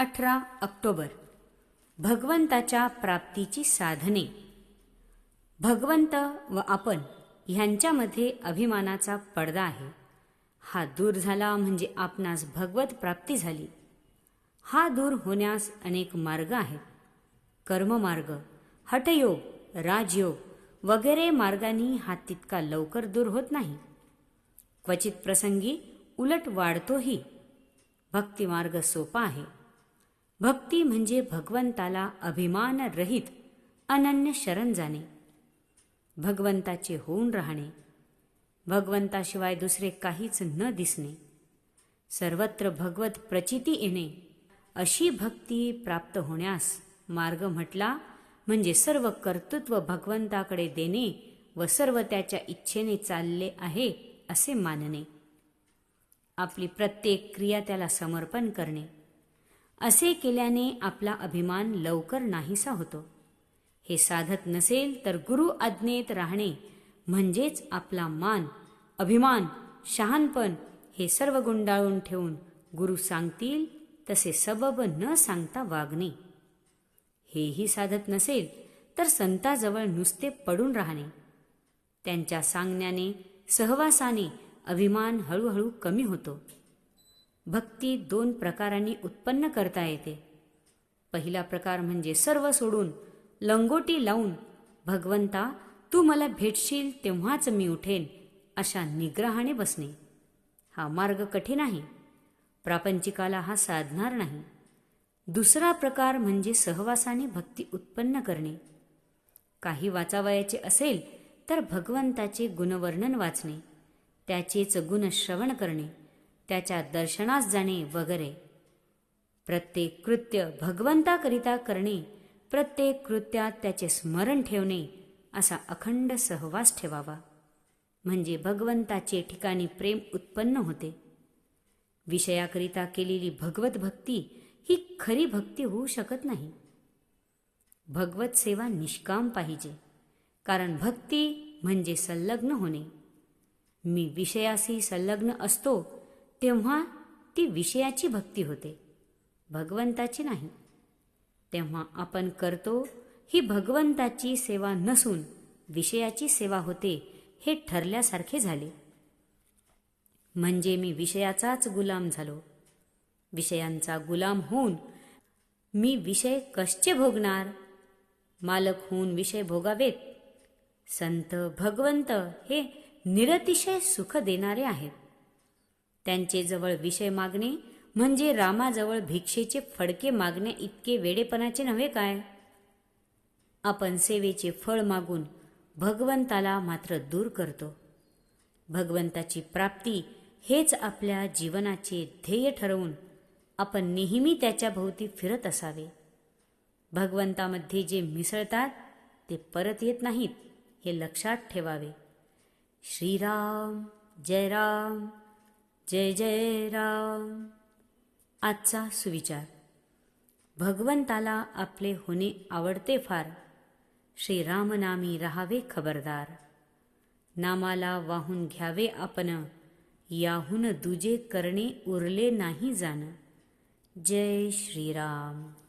अठरा ऑक्टोबर. भगवंताच्या प्राप्तीची साधने. भगवंत व आपण ह्यांच्यामध्ये अभिमानाचा पडदा आहे. हा दूर झाला म्हणजे आपणास भगवत प्राप्ती झाली. हा दूर होण्यास अनेक मार्ग आहेत. कर्ममार्ग हठयोग राजयोग वगैरे मार्गांनी हा तितका लवकर दूर होत नाही. क्वचित प्रसंगी उलट वाढतोही. भक्तिमार्ग सोपा आहे. भक्ती म्हणजे भगवंताला अभिमान रहित अनन्य शरण जाणे भगवंताचे होऊन राहणे भगवंताशिवाय दुसरे काहीच न दिसणे सर्वत्र भगवत प्रचिती येणे अशी भक्ती प्राप्त होण्यास मार्ग म्हटला म्हणजे सर्व कर्तृत्व भगवंताकडे देणे व सर्व त्याच्या इच्छेने चालले आहे असे मानणे. आपली प्रत्येक क्रिया त्याला समर्पण करणे. असे केल्याने आपला अभिमान लवकर नाहीसा होतो. हे साधत नसेल तर गुरु आज्ञेत राहणे म्हणजेच आपला मान अभिमान शहानपण हे सर्व गुंडाळून ठेवून गुरु सांगतील तसे सबब न सांगता वागणे. हेही साधत नसेल तर संताजवळ नुसते पडून राहणे. त्यांच्या सांगण्याने सहवासाने अभिमान हळूहळू कमी होतो. भक्ती दोन प्रकारांनी उत्पन्न करता येते. पहिला प्रकार म्हणजे सर्व सोडून लंगोटी लावून भगवंता तू मला भेटशील तेव्हाच मी उठेन अशा निग्रहाने बसणे. हा मार्ग कठीण आहे. प्रापंचिकाला हा साधणार नाही. दुसरा प्रकार म्हणजे सहवासाने भक्ती उत्पन्न करणे. काही वाचावयाचे असेल तर भगवंताचे गुणवर्णन वाचणे. त्याचेच गुण श्रवण करणे. त्याच्या दर्शनास जाणे वगैरे. प्रत्येक कृत्य भगवंताकरिता करणे प्रत्येक कृत्यात त्याचे स्मरण ठेवणे असा अखंड सहवास ठेवावा. म्हणजे भगवंताचे ठिकाणी प्रेम उत्पन्न होते. विषयाकरिता केलेली भगवत भक्ती ही खरी भक्ती होऊ शकत नाही. भगवत सेवा निष्काम पाहिजे कारण भक्ती म्हणजे संलग्न होणे. मी विषयाशी संलग्न असतो तेव्हा ती विषयाची भक्ती होते. भगवंताची नाही. तेव्हा आपण करतो ही भगवंताची सेवा नसून विषयाची सेवा होते हे ठरल्यासारखे झाले. म्हणजे मी विषयाचाच गुलाम झालो. विषयांचा गुलाम होऊन मी विषय कशचे भोगणार? मालक होऊन विषय भोगावेत? संत भगवंत हे निरतिशय सुख देणारे आहेत. त्यांचे जवळ विषय मागणे म्हणजे रामाजवळ भिक्षेचे फडके मागणे इतके वेडेपणाचे नव्हे काय? आपण सेवेचे फळ मागून भगवंताला मात्र दूर करतो. भगवंताची प्राप्ती हेच आपल्या जीवनाचे ध्येय ठरवून आपण नेहमी त्याच्या भोवती फिरत असावे. भगवंतामध्ये जे मिसळतात ते परत येत नाहीत हे लक्षात ठेवावे. श्रीराम जय राम. जय जय राम. आजचा सुविचार. भगवंताला आपले होणे आवडते फार. श्रीरामनामी राहावे खबरदार. नामाला वाहून घ्यावे आपण. याहून दुजे करणे उरले नाही जाण. जय श्रीराम.